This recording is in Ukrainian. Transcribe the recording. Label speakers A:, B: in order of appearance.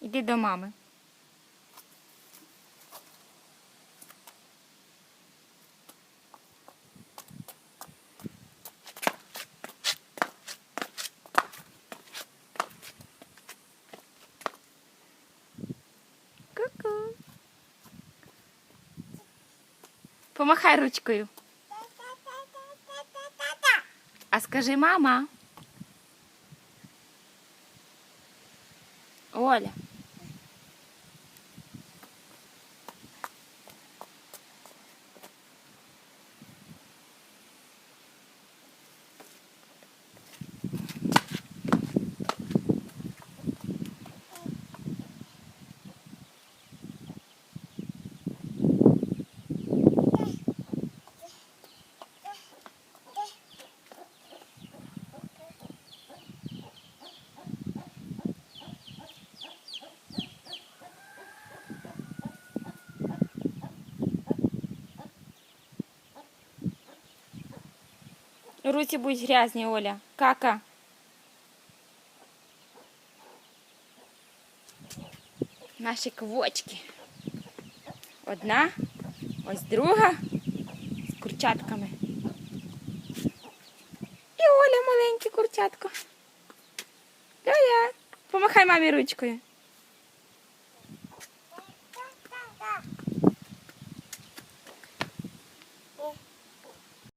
A: Іди до мами. Ку-ку. Помахай ручкою. А скажи мама. Оля. Руці будуть грязні, Оля. Кака. Наші квочки. Одна, ось друга з курчатками. І Оля маленьке курчатко. Оля, помахай мамі ручкою.